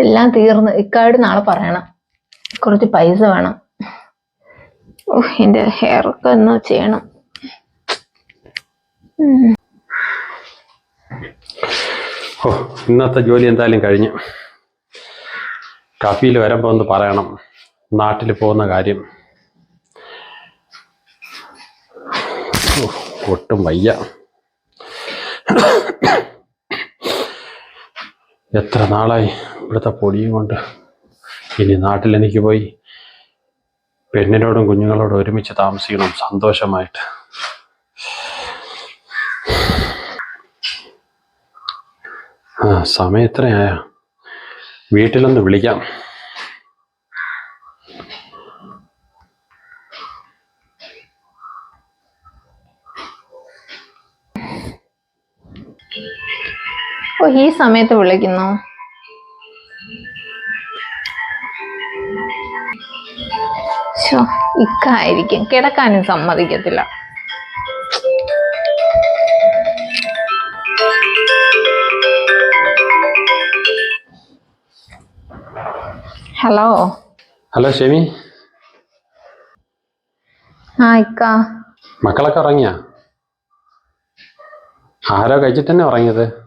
എല്ലാം തീർന്ന്. ഇക്കാട് നാളെ പറയണം. കുറച്ച് പൈസ വേണം. ഓ ഹെയർ ഒക്കെ ഒന്ന് ചെയ്യണം. ഓ ഇന്നത്തെ ജോലി എന്തായാലും കഴിഞ്ഞു. കാപ്പിയിൽ വരുമ്പോൾ ഒന്ന് പറയണം. നാട്ടിൽ പോകുന്ന കാര്യം. ഒട്ടും വയ്യ. എത്ര നാളായി ഇവിടുത്തെ പൊടിയും കൊണ്ട്? ഇനി നാട്ടിൽ എനിക്ക് പോയി പെണ്ണിനോടും കുഞ്ഞുങ്ങളോടും ഒരുമിച്ച് താമസിക്കണം സന്തോഷമായിട്ട്. ആ സമയം എത്രയായ വീട്ടിലൊന്ന് വിളിക്കാം. ഈ സമയത്ത് വിളിക്കുന്നു. ഇക്കായിരിക്കും. കിടക്കാനും സമ്മതിക്കത്തില്ല. ഹലോ. ഹലോ ഷെമി. ആ ഇക്ക. മക്കളൊക്കെ ഉറങ്ങിയാ? ആരോ കഴിച്ചിട്ട് തന്നെ ഉറങ്ങിയത്.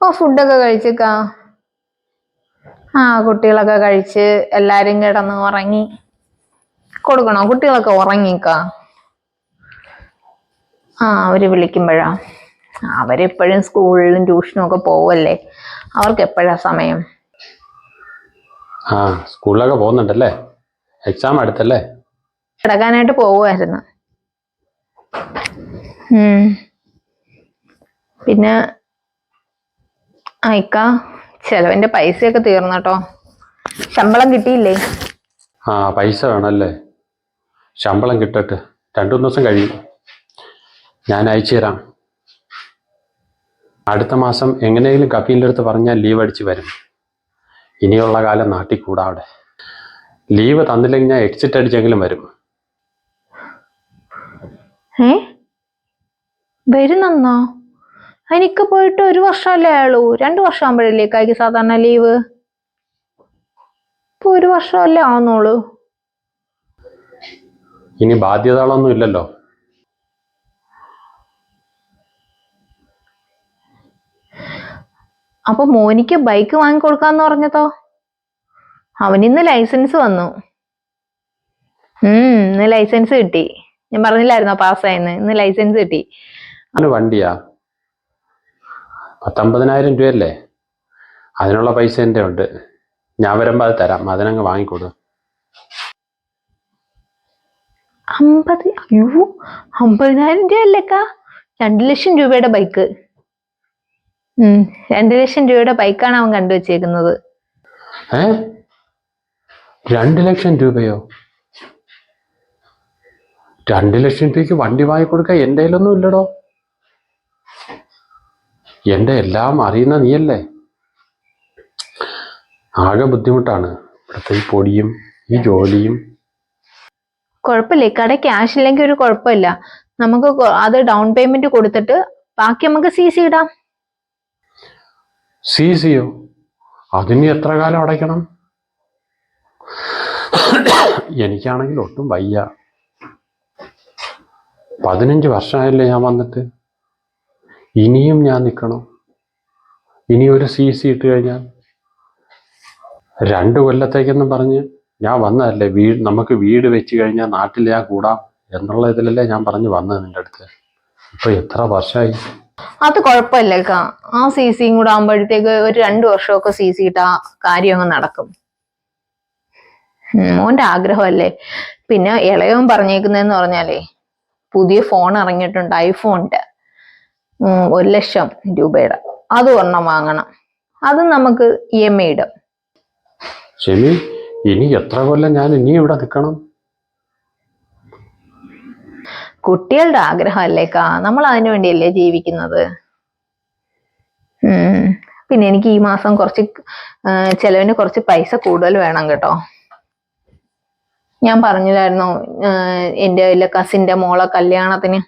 ഓ ഫുഡൊക്കെ കഴിച്ചേക്കാ. ആ കുട്ടികളൊക്കെ കഴിച്ച് എല്ലാരും കിടന്ന് ഉറങ്ങി. കൊടുക്കണോ? കുട്ടികളൊക്കെ ഉറങ്ങിക്ക ആ അവർ വിളിക്കുമ്പോഴാ. അവരെപ്പോഴും സ്കൂളിലും ട്യൂഷനും ഒക്കെ പോവല്ലേ? അവർക്ക് എപ്പോഴാ സമയം? ആ സ്കൂളിലൊക്കെ പോകുന്നുണ്ടല്ലേ? എക്സാം അടുത്തല്ലേ? കിടക്കാനായിട്ട് പോവുമായിരുന്നു. പിന്നെ അയക്ക ചെലവിന്റെ പൈസയൊക്കെ തീർന്നു കേട്ടോ ശമ്പളം കിട്ടിയില്ലേ? ആ പൈസ വേണമല്ലേ ശമ്പളം കിട്ടട്ടെ. രണ്ടു മൂന്ന് ദിവസം കഴിയും. ഞാൻ അയച്ചു തരാം. അടുത്ത മാസം എങ്ങനെയെങ്കിലും കഫീന്റെ അടുത്ത് പറഞ്ഞാൽ ലീവ് അടിച്ച് വരും. ഇനിയുള്ള കാലം നാട്ടിൽ കൂടാവിടെ ലീവ് തന്നില്ലെങ്കിൽ ഞാൻ എക്സിറ്റ് അടിച്ചെങ്കിലും വരും. വരുന്നോ എനിക്ക് പോയിട്ട് ഒരു വർഷമല്ലേ ആയുള്ളൂ? രണ്ടു വർഷം ആകുമ്പോഴല്ലേ കൈക്ക് സാധാരണ ലീവ് ഇപ്പൊ ഒരു വർഷമല്ലേ ആവുന്നുള്ളൂ. ഇനി ബാധ്യതകളൊന്നും ഇല്ലല്ലോ. അപ്പൊ മോനിക്ക് ബൈക്ക് വാങ്ങിക്കൊടുക്കാന്ന് പറഞ്ഞതോ? അവനിന്ന് ലൈസൻസ് വന്നു. ഉം ഇന്ന് ലൈസൻസ് കിട്ടി. ഞാൻ പറഞ്ഞില്ലായിരുന്നോ പാസ്സായെന്ന് ഇന്ന് ലൈസൻസ് കിട്ടി. വണ്ടിയാ? പത്തൊമ്പതിനായിരം രൂപയല്ലേ? അതിനുള്ള പൈസ എന്റെ ഉണ്ട്. ഞാൻ വരുമ്പോൾ അത് തരാം. അതിനങ്ങ് വാങ്ങിക്കൊടു. അമ്പത്? അയ്യോ അമ്പതിനായിരം രൂപ അല്ലേക്ക രണ്ട് ലക്ഷം രൂപയുടെ ബൈക്ക്. രണ്ടു രണ്ട് ലക്ഷം രൂപയുടെ ബൈക്കാണ് അവൻ കണ്ടുവച്ചേക്കുന്നത്. ഏ? രണ്ട് ലക്ഷം രൂപയോ? രണ്ട് ലക്ഷം രൂപയ്ക്ക് വണ്ടി വാങ്ങിക്കൊടുക്കാൻ എന്റെ കയ്യിലൊന്നും ഇല്ലടോ. എന്റെ എല്ലാം അറിയുന്ന നീയല്ലേ? ആകെ ബുദ്ധിമുട്ടാണ്. ഇവിടുത്തെ ഈ പൊടിയും ഈ ജോലിയും. കുഴപ്പമില്ല. കട ക്യാഷ് ഇല്ലെങ്കിൽ ഒരു കുഴപ്പമില്ല. നമുക്ക് അത് ഡൗൺ പേയ്മെന്റ് കൊടുത്തിട്ട് ബാക്കി നമുക്ക് സി സി ഇടാം. സി സിയോ അതിന് എത്ര കാലം അടയ്ക്കണം? എനിക്കാണെങ്കിൽ ഒട്ടും വയ്യ. പതിനഞ്ച് വർഷമായല്ലേ ഞാൻ വന്നിട്ട്. ഇനിയും ഞാൻ നിൽക്കണം. ഇനി ഒരു സി സി ഇട്ട് കഴിഞ്ഞാൽ. രണ്ട് കൊല്ലത്തേക്കെന്ന് പറഞ്ഞ് ഞാൻ വന്നതല്ലേ വീട് നമുക്ക് വീട് വെച്ച് കഴിഞ്ഞാൽ നാട്ടിൽ ഞാൻ കൂടാം എന്നുള്ള ഇതിലല്ലേ ഞാൻ പറഞ്ഞു വന്നത് നിന്റെ അടുത്ത്. ഇപ്പൊ എത്ര വർഷമായി അത് കുഴപ്പമില്ല ഇക്ക ആ സി സിയും കൂടെ ആകുമ്പോഴത്തേക്ക് ഒരു രണ്ടു വർഷമൊക്കെ സി സി ഇട്ടാ കാര്യം അങ്ങ് നടക്കും മോന്റെ ആഗ്രഹമല്ലേ. പിന്നെ ഇളയവൻ പറഞ്ഞേക്കുന്നതെന്ന് പറഞ്ഞാലേ പുതിയ ഫോൺ ഇറങ്ങിയിട്ടുണ്ട് ഐഫോണിന്റെ ഒരു ലക്ഷം രൂപയുടെ. അത് ഒരെണ്ണം വാങ്ങണം. അത് നമുക്ക് ഇ എം ഐ ഇടും. ഷെമി ഇനി എത്ര കൊല്ലം ഞാൻ ഇനി ഇവിടെ നിൽക്കണം? കുട്ടികളുടെ ആഗ്രഹമല്ലേക്കാ? നമ്മൾ അതിനു വേണ്ടിയല്ലേ ജീവിക്കുന്നത്? പിന്നെ എനിക്ക് ഈ മാസം കുറച്ച് ചെലവിന് കുറച്ച് പൈസ കൂടുതൽ വേണം കേട്ടോ. ഞാൻ പറഞ്ഞില്ലായിരുന്നു? എന്റെ കസിന്റെ മോളെ കല്യാണത്തിന്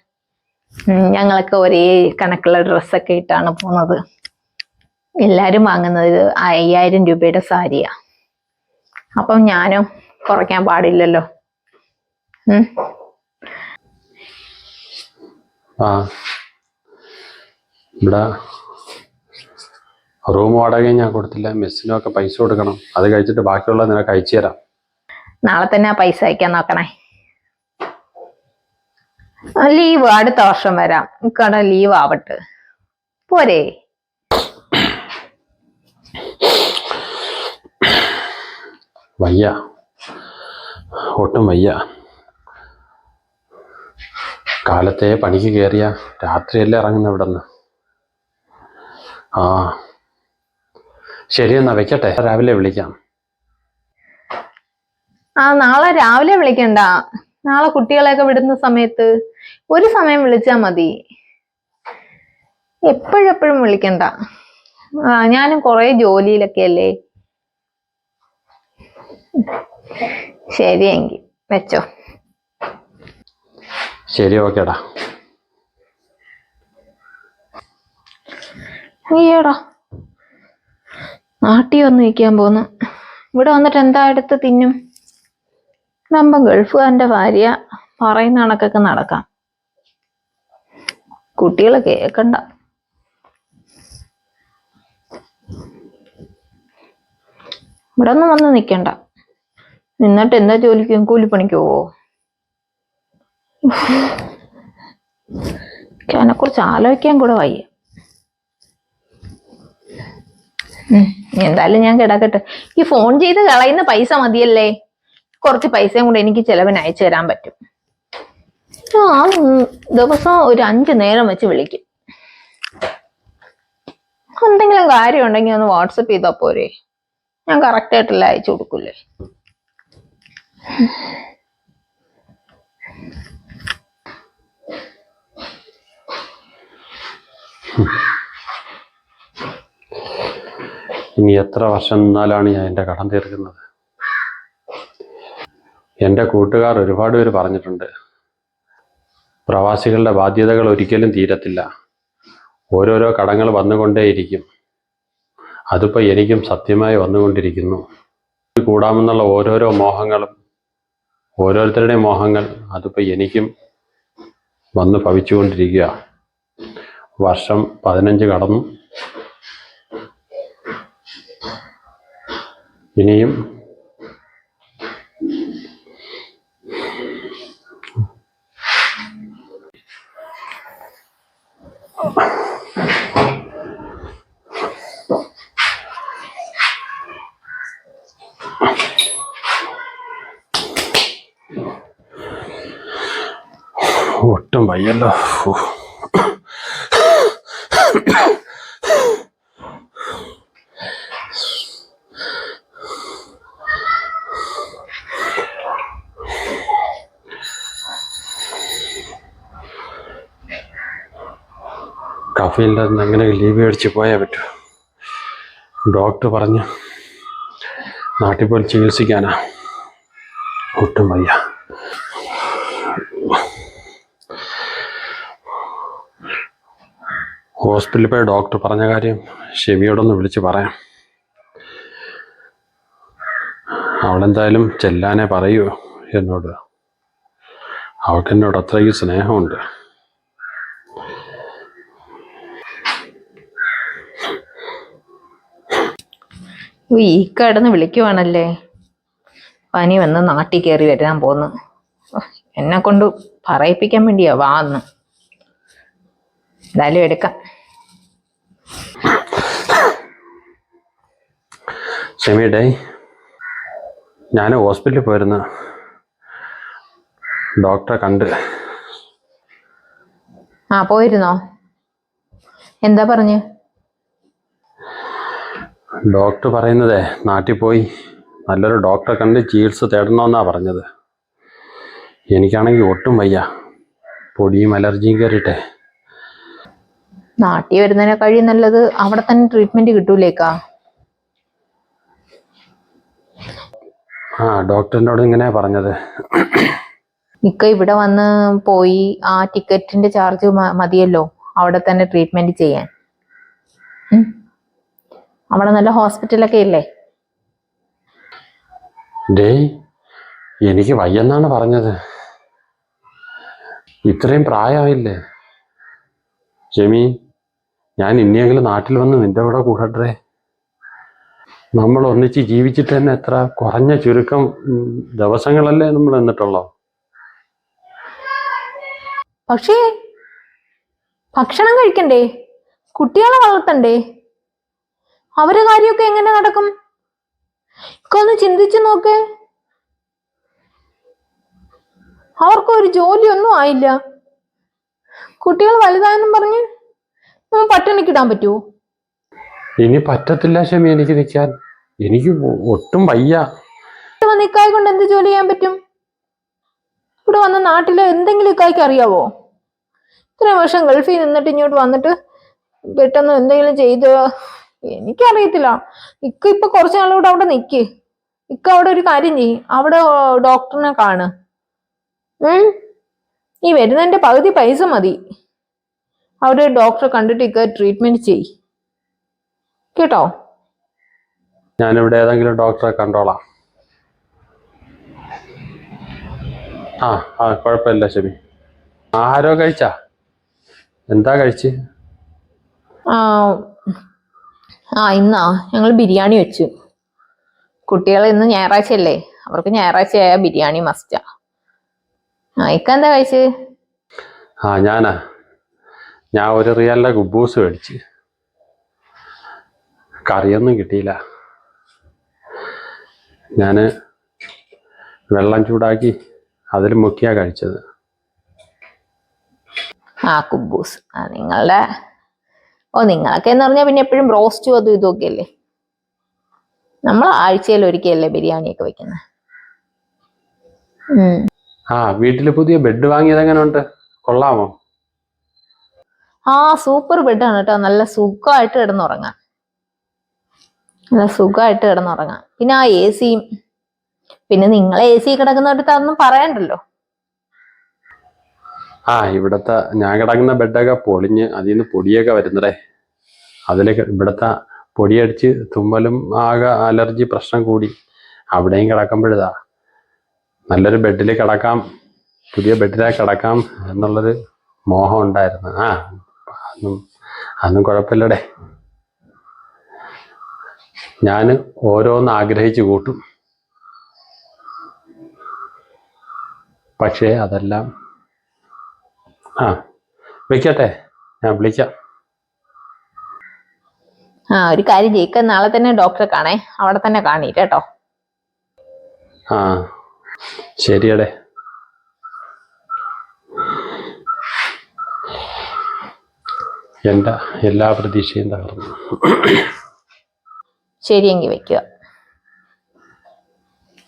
ഞങ്ങളൊക്കെ ഒരേ കണക്കുള്ള ഡ്രസ്സൊക്കെ ഇട്ടാണ് പോകുന്നത് എല്ലാരും വാങ്ങുന്നത് അയ്യായിരം രൂപയുടെ സാരിയാ. അപ്പം ഞാനും കുറയ്ക്കാൻ പാടില്ലല്ലോ. ഉം. ആ. ഇവിടെ റൂം വാടക ഞാൻ കൊടുത്തില്ല. മെസ്സിനും ഒക്കെ പൈസ കൊടുക്കണം. അത് കഴിച്ചിട്ട് ബാക്കിയുള്ള നിനക്ക് അയച്ചു തരാം നാളെ തന്നെ ആ പൈസ അയക്കാൻ നോക്കണേ. ലീവ് അടുത്ത വർഷം വരാം. ഇക്കട ലീവ് ആവട്ടെ. പോരെ. വയ്യ. ഒട്ടും വയ്യ. കാലത്തെ പണിക്ക് കയറിയ രാത്രിയല്ലേ ഇറങ്ങുന്ന ഇവിടെ നിന്ന് ആ. ശരി എന്നാ വെക്കട്ടെ. രാവിലെ വിളിക്കാം. ആ നാളെ രാവിലെ വിളിക്കണ്ട. നാളെ കുട്ടികളെയൊക്കെ വിടുന്ന സമയത്ത് ഒരു സമയം വിളിച്ചാൽ മതി. എപ്പോഴെപ്പോഴും വിളിക്കണ്ട. ഞാനും കുറെ ജോലിയിലൊക്കെ അല്ലേ ശരിയെങ്കിൽ വെച്ചോ. ശരി ഓക്കേടാ. അയ്യോടാ. നാട്ടിൽ വന്ന് നിൽക്കാൻ പോന്നു. ഇവിടെ വന്നിട്ട് എന്താ എടുത്ത് തിന്നും? നമ്മ ഗൾഫുകാരന്റെ ഭാര്യ പറയുന്ന കണക്കൊക്കെ നടക്കാം. കുട്ടികളെ കേക്കണ്ട. ഇവിടെ ഒന്നും വന്ന് നിക്കണ്ട. നിന്നിട്ട് എന്താ ജോലിക്കും? കൂലിപ്പണിക്ക് പോവോ? അതിനെ കുറിച്ച് ആലോചിക്കാൻ കൂടെ വയ്യ. എന്തായാലും ഞാൻ കിടക്കട്ടെ. ഈ ഫോൺ ചെയ്ത് കളയുന്ന പൈസ മതിയല്ലേ? കുറച്ച് പൈസയും കൂടെ എനിക്ക് ചെലവിന് അയച്ചു തരാൻ പറ്റും. ദിവസം ഒരു അഞ്ചു നേരം വെച്ച് വിളിക്കും. എന്തെങ്കിലും കാര്യം ഉണ്ടെങ്കിൽ ഒന്ന് വാട്സപ്പ് ചെയ്താൽ പോരെ. ഞാൻ കറക്റ്റ് ആയിട്ടല്ല അയച്ചു കൊടുക്കൂലേ? ഇനി എത്ര വർഷം നിന്നാലാണ് ഞാൻ എന്റെ കടം തീർക്കുന്നത്? എന്റെ കൂട്ടുകാർ ഒരുപാട് പേര് പറഞ്ഞിട്ടുണ്ട്. പ്രവാസികളുടെ ബാധ്യതകൾ ഒരിക്കലും തീരത്തില്ല. ഓരോരോ കടങ്ങൾ വന്നുകൊണ്ടേയിരിക്കും. അതിപ്പോൾ എനിക്കും സത്യമായി വന്നുകൊണ്ടിരിക്കുന്നു. കൂടാമെന്നുള്ള ഓരോരോ മോഹങ്ങളും ഓരോരുത്തരുടെയും മോഹങ്ങൾ അതിപ്പോൾ എനിക്കും വന്ന് ഭവിച്ചുകൊണ്ടിരിക്കുക. വർഷം പതിനഞ്ച് കടന്നു. ഇനിയും ഒട്ടും വയ്യല്ലോ കഫയില്ലാതെ നിന്ന് അങ്ങനെ ലീവ് മേടിച്ച് പോയാൽ പറ്റൂ. ഡോക്ടർ പറഞ്ഞു നാട്ടിൽ പോയി ചികിത്സിക്കാനാ. ഒട്ടും വയ്യ. ഹോസ്പിറ്റലിൽ പോയി ഡോക്ടർ പറഞ്ഞ കാര്യം ഷെമിയോടൊന്ന് വിളിച്ച് പറയാം. അവളെന്തായാലും ചെല്ലാനേ പറയൂ എന്നോട്. അവൾക്ക് എന്നോട് അത്രയ്ക്ക് സ്നേഹമുണ്ട്. ഈ കടന്ന് വിളിക്കുവാണല്ലേ? പനി വന്ന് നാട്ടിൽ കയറി വരാൻ പോന്നു. എന്നെ കൊണ്ട് പറയിപ്പിക്കാൻ വേണ്ടിയാ വാന്ന്. എന്തായാലും എടുക്കാം. ഷെമിയുടെ ഞാൻ ഹോസ്പിറ്റലിൽ പോയിരുന്നു. ഡോക്ടറെ കണ്ട്. ആ പോയിരുന്നോ? എന്താ പറഞ്ഞു? ഡോക്ടർ പറയുന്നതേ നാട്ടിൽ പോയി നല്ലൊരു ഡോക്ടറെ കണ്ട് ചികിത്സ തേടണമെന്നാ പറഞ്ഞത്. എനിക്കാണെങ്കിൽ ഒട്ടും വയ്യ. പൊടിയും അലർജിയും കയറിയിട്ടെ. നാട്ടിൽ വരുന്നതിനെ കഴിയും നല്ലത് അവിടെ തന്നെ ട്രീറ്റ്മെന്റ് കിട്ടൂലേക്കാ. ആ ഡോക്ടറിനോട് ഇങ്ങനെ പറഞ്ഞത്. ഇക്ക ഇവിടെ വന്ന് പോയി ആ ടിക്കറ്റിന്റെ ചാർജ് മതിയല്ലോ. അവിടെ തന്നെ ട്രീറ്റ്മെന്റ് ചെയ്യാൻ. അവിടെ നല്ല ഹോസ്പിറ്റലൊക്കെ ഇല്ലേ? ഡേ എനിക്ക് വയ്യെന്നാണ് പറഞ്ഞത്. ഇത്രയും പ്രായമായില്ലേ? ഷെമി ഞാൻ ഇനിയെങ്കിലും നാട്ടിൽ വന്ന് നിന്റെ കൂടെ കൂടട്ടെ. നമ്മൾ ഒന്നിച്ച് ജീവിച്ചിട്ട് തന്നെ എത്ര കുറഞ്ഞ ചുരുക്കം ദിവസങ്ങളല്ലേ നമ്മൾ എന്നിട്ടുള്ളോ പക്ഷേ ഭക്ഷണം കഴിക്കണ്ടേ? കുട്ടികളെ വളർത്തണ്ടേ? അവരെ കാര്യമൊക്കെ എങ്ങനെ നടക്കും? ഒന്ന് ചിന്തിച്ചു നോക്ക്. അവർക്കൊരു ജോലിയൊന്നും ആയില്ല. കുട്ടികൾ വലുതായെന്നും പറഞ്ഞ് നമ്മൾ പട്ടിണിക്കിടാൻ പറ്റുമോ ഇനി പറ്റത്തില്ല ഷമി എനിക്ക് നിൽക്കാൻ എനിക്ക് ഒട്ടും വയ്യ. വന്ന് കൊണ്ട് എന്ത് ജോലി ചെയ്യാൻ പറ്റും? ഇവിടെ വന്ന നാട്ടിൽ എന്തെങ്കിലും ഇക്കായ്ക്ക് അറിയാവോ? ഇത്രയും വർഷം ഗൾഫിൽ നിന്നിട്ട് ഇങ്ങോട്ട് വന്നിട്ട് പെട്ടെന്ന് എന്തെങ്കിലും ചെയ്ത് എനിക്കറിയത്തില്ല. ഇക്ക ഇപ്പൊ കുറച്ച് നാളുകൂടെ അവിടെ നിക്ക്. ഇക്ക അവിടെ ഒരു കാര്യം ചെയ്യും. അവിടെ ഡോക്ടറിനെ കാണ്. ഈ വരുന്നതിന്റെ പകുതി പൈസ മതി. അവിടെ ഡോക്ടറെ കണ്ടിട്ട് ഇക്ക ട്രീറ്റ്മെന്റ് ചെയ് കേട്ടോ? ഞാനിവിടെ ഏതെങ്കിലും ഡോക്ടറെ കണ്ടോളാം. ആ ആ കുഴപ്പമില്ല ശരി. ആഹാരമോ കഴിച്ചാ? എന്താ കഴിച്ച്? ആ ഇന്നാ ഞങ്ങൾ ബിരിയാണി വെച്ചു. കുട്ടികൾ ഇന്ന് ഞായറാഴ്ചയല്ലേ? അവർക്ക് ഞായറാഴ്ച ആയ ബിരിയാണി മസ്റ്റാ. ആ ഇക്ക എന്താ കഴിച്ച്? ആ ഞാനാ. ഞാൻ ഒരു റിയാലിലെ ഗുബൂസ് മേടിച്ച്. കറിയൊന്നും കിട്ടിയില്ല. ഞാൻ വെള്ളം ചൂടാക്കി അതിൽ മുക്കിയാ കഴിച്ചത്. ആ കുബൂസ്. ആ നിങ്ങളുടെ ഓ നിങ്ങളൊക്കെ എന്ന് പറഞ്ഞാൽ പിന്നെ എപ്പോഴും റോസ്റ്റും അതും ഇതും അല്ലേ? നമ്മൾ ആഴ്ചയിൽ ഒരിക്കലല്ലേ ബിരിയാണിയൊക്കെ വെക്കുന്നത് ആ വീട്ടിൽ പുതിയ ബെഡ് വാങ്ങിയത് എങ്ങനെയുണ്ട് കൊള്ളാമോ? ആ സൂപ്പർ ബെഡാണ് കേട്ടോ. നല്ല സുഖമായിട്ട് കിടന്നുറങ്ങാം. നല്ല സുഖമായിട്ട് കിടന്നുറങ്ങാം. പിന്നെ ആ എ സിയും പിന്നെ നിങ്ങൾ എ സി കിടക്കുന്നവരുടെ അതൊന്നും പറയണ്ടല്ലോ? ആ ഇവിടത്തെ ഞാൻ കിടക്കുന്ന ബെഡൊക്കെ പൊളിഞ്ഞ് അതിൽ നിന്ന് പൊടിയൊക്കെ വരുന്നടേ. അതിലേക്ക് ഇവിടത്തെ പൊടിയടിച്ച് തുമ്മലും ആകെ അലർജി പ്രശ്നം കൂടി. അവിടെയും കിടക്കുമ്പോഴതാ നല്ലൊരു ബെഡിൽ കിടക്കാം പുതിയ ബെഡിലേക്ക് കിടക്കാം എന്നുള്ളൊരു മോഹം ഉണ്ടായിരുന്നു. ആ അന്നും അന്നും കുഴപ്പമില്ലടേ. ഞാൻ ഓരോന്ന് ആഗ്രഹിച്ചു കൂട്ടും. പക്ഷേ അതെല്ലാം ആ വെക്കട്ടെ ഞാൻ വിളിക്കാം. ആ ഒരു കാര്യം ജയിക്ക നാളെ തന്നെ ഡോക്ടറെ കാണേ. അവിടെ തന്നെ കാണിയിട്ട് കേട്ടോ. ആ ശരിയടേ. എന്താ എല്ലാ പ്രതീക്ഷയും തകർന്നു. ശരിയെങ്കിൽ വെക്കുക.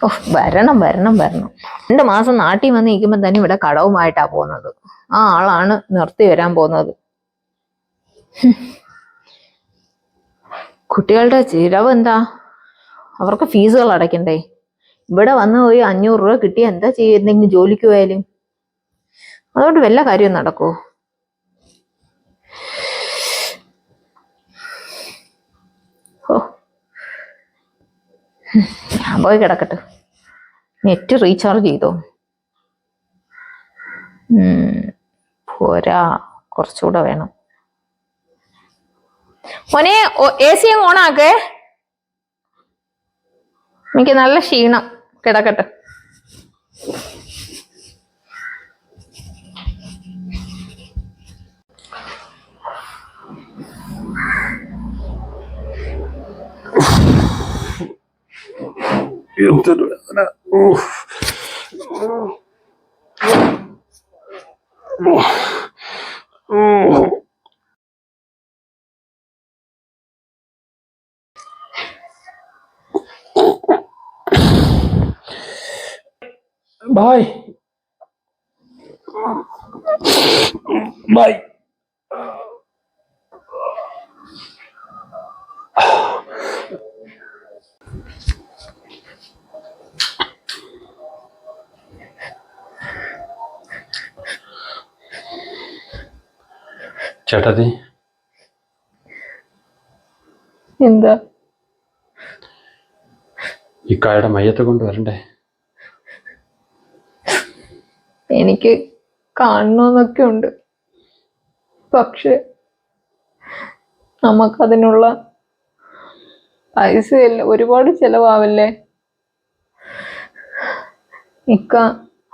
ഓ വരണം വരണം വരണം. രണ്ട് മാസം നാട്ടിൽ വന്ന് നിൽക്കുമ്പോൾ തന്നെ ഇവിടെ കടവുമായിട്ടാ പോകുന്നത്. ആ ആളാണ് നിർത്തി വരാൻ പോകുന്നത്. കുട്ടികളുടെ ചിലവ് എന്താ? അവർക്ക് ഫീസുകൾ അടയ്ക്കണ്ടേ? ഇവിടെ വന്ന് പോയി അഞ്ഞൂറ് രൂപ കിട്ടിയാൽ എന്താ ചെയ്യുക എന്തെങ്കിലും ജോലിക്ക് പോയാലും? അതുകൊണ്ട് വല്ല കാര്യവും നടക്കുമോ ഞാൻ പോയി കിടക്കട്ടെ. നെറ്റ് റീചാർജ് ചെയ്തോ? പോരാ. കുറച്ചുകൂടെ വേണം. മോനെ എ സി ഓണാക്കേ. എനിക്ക് നല്ല ക്ഷീണം. കിടക്കട്ടെ. Eu tô doendo. Uh, Bye. Bye. ചേട്ടത്തി എന്താ? ഇക്കായുടെ മയ്യത്തെ കൊണ്ടുവരണ്ടേ എനിക്ക് കാണണമെന്നൊക്കെ ഉണ്ട്. പക്ഷെ നമുക്കതിനുള്ള പൈസ ഒരുപാട് ചെലവാവല്ലേ? ഇക്ക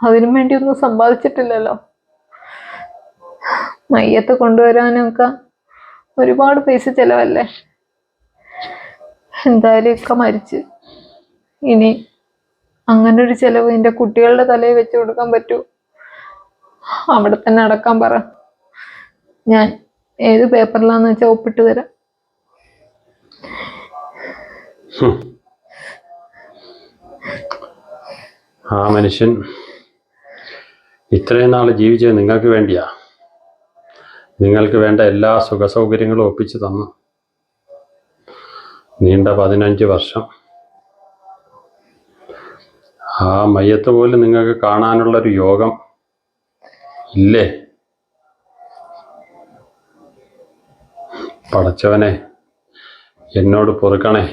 അതിനു വേണ്ടി ഒന്നും സമ്പാദിച്ചിട്ടില്ലല്ലോ. മയ്യത്ത് കൊണ്ടുവരാനൊക്കെ ഒരുപാട് പൈസ ചിലവല്ലേ? എന്തായാലും ഇക്ക മരിച്ച്. ഇനി അങ്ങനെ ഒരു എന്റെ എന്റെ കുട്ടികളുടെ തലയിൽ വെച്ച് കൊടുക്കാൻ പറ്റൂ. അവിടെ തന്നെ അടക്കാൻ പറ. ഞാൻ ഏത് പേപ്പറിലാന്ന് വെച്ചാൽ ഒപ്പിട്ട് തരാം. ആ മനുഷ്യൻ ഇത്രയും നാൾ ജീവിച്ചത് നിങ്ങൾക്ക് വേണ്ടിയാ. നിങ്ങൾക്ക് വേണ്ട എല്ലാ സുഖസൗകര്യങ്ങളും ഒപ്പിച്ചു തന്നു. നീണ്ട പതിനഞ്ച് വർഷം. ആ മയ്യത്ത് പോലും നിങ്ങൾക്ക് കാണാനുള്ളൊരു യോഗം ഇല്ലേ? പടച്ചവനെ എന്നോട് പൊറുക്കണേ.